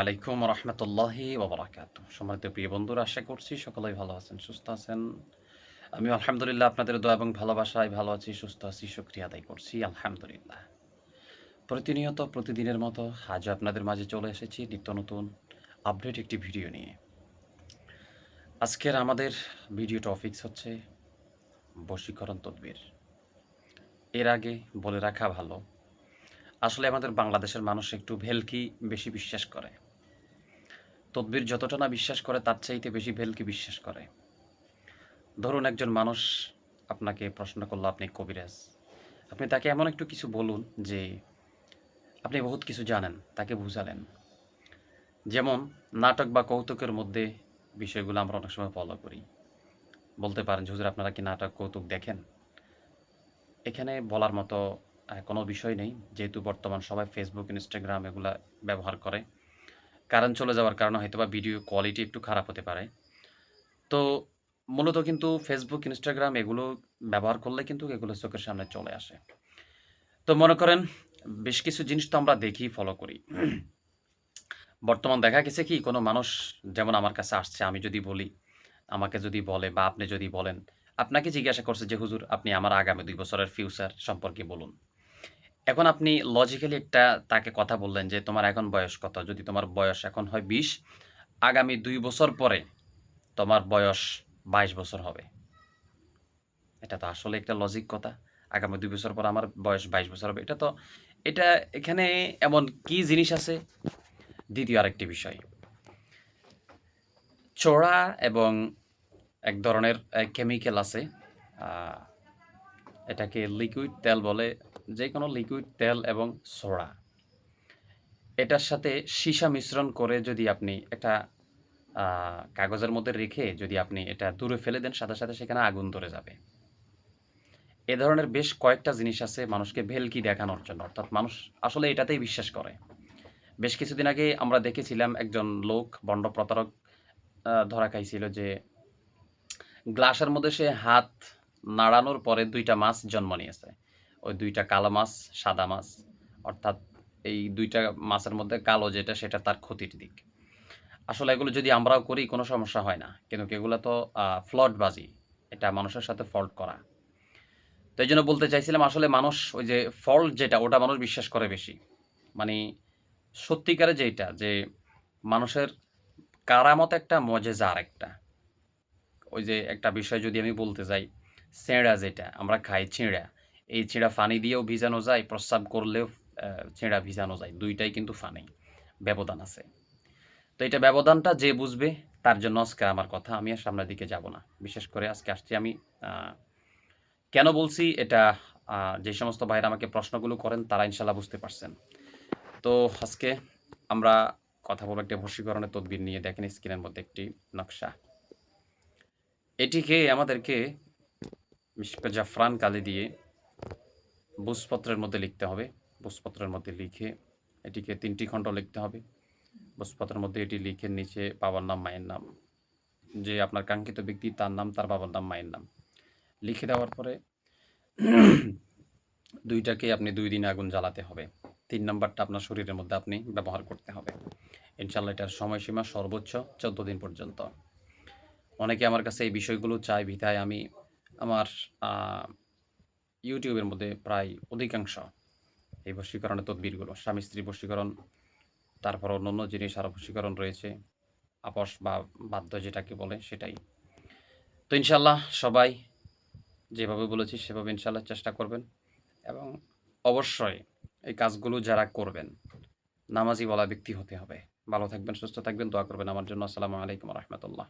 আলাইকুম আশা করছি সকলেই ভালো আছেন, সুস্থ আছেন। আমি আলহামদুলিল্লাহ আপনাদের এবং ভালোবাসায় ভালো আছি, সুস্থ আছি করছি, আলহামদুলিল্লাহ। প্রতিনিয়ত প্রতিদিনের মতো আজও আপনাদের মাঝে চলে এসেছি নিত্য নতুন আপডেট একটি ভিডিও নিয়ে। আজকের আমাদের ভিডিও টপিকস হচ্ছে বশীকরণ তদবির। এর আগে বলে রাখা ভালো, আসলে আমাদের বাংলাদেশের মানুষ একটু ভেলকি বেশি বিশ্বাস করে। তদবির যতটা না বিশ্বাস করে, তার চাইতে বেশি ভেলকি বিশ্বাস করে। ধরুন একজন মানুষ আপনাকে প্রশ্ন করল, আপনি কবিরাজ। আপনি তাকে এমন একটু কিছু বলুন যে আপনি বহুত কিছু জানেন, তাকে বুঝালেন। যেমন, নাটক বা কৌতুকের মধ্যে বিষয়গুলো আমরা অনেক সময় ফলো করি। বলতে পারেন যে, হুজুর, আপনারা কি নাটক, কৌতুক দেখেন? এখানে বলার মতো কোনো বিষয় নেই। যেহেতু বর্তমান সবাই ফেসবুক ইনস্টাগ্রাম এগুলা ব্যবহার করে। কারেন্ট চলে যাওয়ার কারণে হয়তো বা ভিডিও কোয়ালিটি একটু খারাপ হতে পারে। তো মূলত কিন্তু ফেসবুক ইনস্টাগ্রাম এগুলো ব্যবহার করলে কিন্তু এগুলো চোখের সামনে চলে আসে। তো মনে করেন, বেশ কিছু জিনিস তো আমরা দেখি ফলো করি। বর্তমান দেখা গেছে কি, কোনো মানুষ যেমন আমার কাছে আসছে, আমি যদি বলি আমাকে যদি বলে বা আপনি যদি বলেন, আপনাকে জিজ্ঞাসা করছে যে, হুজুর, আপনি আমার আগামী দুই বছরের ফিউচার সম্পর্কে বলুন। এখন আপনি লজিক্যালি একটা তাকে কথা বললেন যে, তোমার এখন বয়স কত? যদি তোমার বয়স এখন হয় বিশ, আগামী দুই বছর পরে তোমার বয়স বাইশ বছর হবে। এটা তো আসলে একটা লজিক কথা। আগামী দুই বছর পর আমার বয়স বাইশ বছর হবে। এটা তো, এটা এখানে এমন কি জিনিস আছে? দ্বিতীয় আরেকটি বিষয়। চড়া এবং এক ধরনের কেমিক্যাল আছে। এটাকে লিকুইড তেল বলে যে কোনো লিকুইড তেল এবং সোডা এটার সাথে সীসা মিশ্রণ করে যদি আপনি একটা কাগজের মধ্যে রেখে যদি আপনি এটা দূরে ফেলে দেন, সাথে সাথে সেখানে আগুন ধরে যাবে। এ ধরনের বেশ কয়েকটা জিনিস আছে মানুষকে ভেলকি দেখানোর জন্য, অর্থাৎ মানুষ আসলে এটাতেই বিশ্বাস করে। বেশ কিছুদিন আগে আমরা দেখেছিলাম একজন লোক, বন্ড প্রতারক ধরা খাইছিল যে গ্লাসের মধ্যে সে হাত নাড়ানোর পরে দুইটা মাছ জন্ম নিয়েছে। ওই দুইটা কালো মাছ, সাদা মাছ, অর্থাৎ এই দুইটা মাছের মধ্যে কালো যেটা, সেটা তার ক্ষতির দিক। আসলে এগুলো যদি আমরাও করি, কোনো সমস্যা হয় না। কিন্তু এগুলো তো ফ্লটবাজি। এটা মানুষের সাথে ফল্ট করা। তো এই জন্য বলতে চাইছিলাম, আসলে মানুষ, ওই যে ফল্ট যেটা, ওটা মানুষ বিশ্বাস করে বেশি। মানে সত্যিকারে যেটা, যে মানুষের কারামত একটা, মজেজা আর একটা ওই যে একটা বিষয় যদি আমি বলতে যাই, ছেঁড়া যেটা, আমরা খাই ছেঁড়া। এই ছেঁড়া ফানি দিয়েও ভিজানো যায়, প্রস্রাব করলেও চিঁড়া ভিজানো যায়। দুইটাই কিন্তু ফানি, ব্যবধান আছে। তো এটা ব্যবধানটা যে বুঝবে, তার জন্য আজকে আমার কথা, আমি আর সামনের দিকে যাব না। বিশেষ করে আজকে আসছি আমি কেন বলছি এটা যে সমস্ত ভাইরা আমাকে প্রশ্নগুলো করেন, তারা ইনশাল্লাহ বুঝতে পারছেন। তো আজকে আমরা কথা বলব একটা বশীকরণের তদবির নিয়ে। দেখেন স্ক্রিনের মধ্যে একটি নকশা। এটিকে আমাদেরকে বিশেষ জাফরান কালি দিয়ে বুসপত্রের মধ্যে লিখতে হবে। বুসপত্রের মধ্যে লিখে এটিকে তিনটি খণ্ড লিখতে হবে। বুসপত্রের মধ্যে এটি লিখে নিচে বাবার নাম, মায়ের নাম, যে আপনার কাঙ্ক্ষিত ব্যক্তি, তার নাম, তার বাবার নাম, মায়ের নাম লিখে দেওয়ার পরে দুইটাকে আপনি দুই দিন আগুন জ্বালাতে হবে। তিন নম্বরটা আপনার শরীরের মধ্যে আপনি ব্যবহার করতে হবে। ইনশাল্লাহ এটার সময়সীমা সর্বোচ্চ চোদ্দ দিন পর্যন্ত। অনেকে আমার কাছে এই বিষয়গুলো চায় বিধায় আমি আমার ইউটিউবের মধ্যে প্রায় অধিকাংশ এই বশীকরণের তদবিরগুলো, স্বামী স্ত্রী বশীকরণ, তারপর অন্য জিনিস আরও বশীকরণ রয়েছে আপস বা বাধ্য যেটাকে বলে সেটাই। তো ইনশাল্লাহ সবাই যেভাবে বলেছি সেভাবে ইনশাল্লাহ চেষ্টা করবেন এবং অবশ্যই এই কাজগুলো যারা করবেন, নামাজি বলা ব্যক্তি হতে হবে। ভালো থাকবেন, সুস্থ থাকবেন, দোয়া করবেন। আমার জন্য আসসালামু আলাইকুম রহমতুল্লাহ।